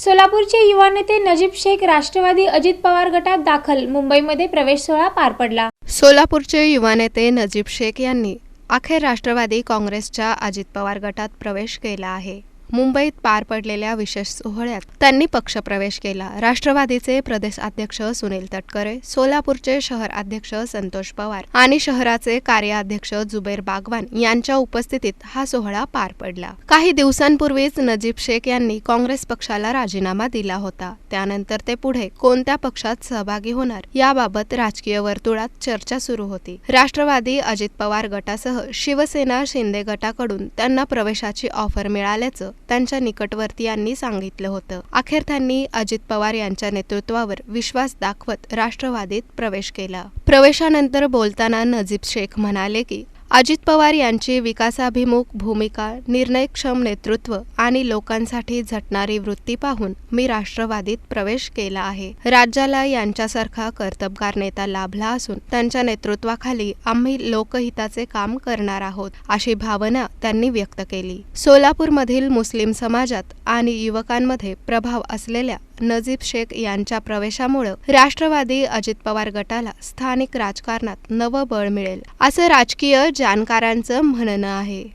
सोलापूरचे युवा नेते नजीब शेख राष्ट्रवादी अजित पवार गटात दाखल. मुंबईमध्ये प्रवेश सोहळा पार पडला. सोलापूरचे युवा नेते नजीब शेख यांनी अखेर राष्ट्रवादी काँग्रेसच्या अजित पवार गटात प्रवेश केला आहे. मुंबईत पार पडलेल्या विशेष सोहळ्यात त्यांनी पक्षप्रवेश केला. राष्ट्रवादीचे प्रदेश अध्यक्ष सुनील तटकरे सोलापूरचे शहर अध्यक्ष संतोष पवार आणि शहराचे कार्याध्यक्ष जुबेर बागवान यांच्या उपस्थितीत हा सोहळा पार पडला. काही दिवसांपूर्वीच नजीब शेख यांनी काँग्रेस पक्षाला राजीनामा दिला होता. त्यानंतर ते पुढे कोणत्या पक्षात सहभागी होणार याबाबत राजकीय वर्तुळात चर्चा सुरू होती. राष्ट्रवादी अजित पवार गटासह शिवसेना शिंदे गटाकडून त्यांना प्रवेशाची ऑफर मिळाल्याचं त्यांच्या निकटवर्तीयांनी सांगितलं होतं. अखेर त्यांनी अजित पवार यांच्या नेतृत्वावर विश्वास दाखवत राष्ट्रवादीत प्रवेश केला. प्रवेशानंतर बोलताना नजीब शेख म्हणाले की अजित पवार यांची विकासाभिमुख भूमिका निर्णयक्षम नेतृत्व आणि लोकांसाठी झटणारी वृत्ती पाहून मी राष्ट्रवादीत प्रवेश केला आहे. राज्याला यांच्यासारखा कर्तबगार नेता लाभला असून त्यांच्या नेतृत्वाखाली आम्ही लोकहिताचे काम करणार आहोत अशी भावना त्यांनी व्यक्त केली. सोलापूरमधील मुस्लिम समाजात आणि युवकांमध्ये प्रभाव असलेल्या नजीब शेख यांच्या प्रवेशामुळं राष्ट्रवादी अजित पवार गटाला स्थानिक राजकारणात नवं बळ मिळेल असं राजकीय जाणकारांचं म्हणणं आहे.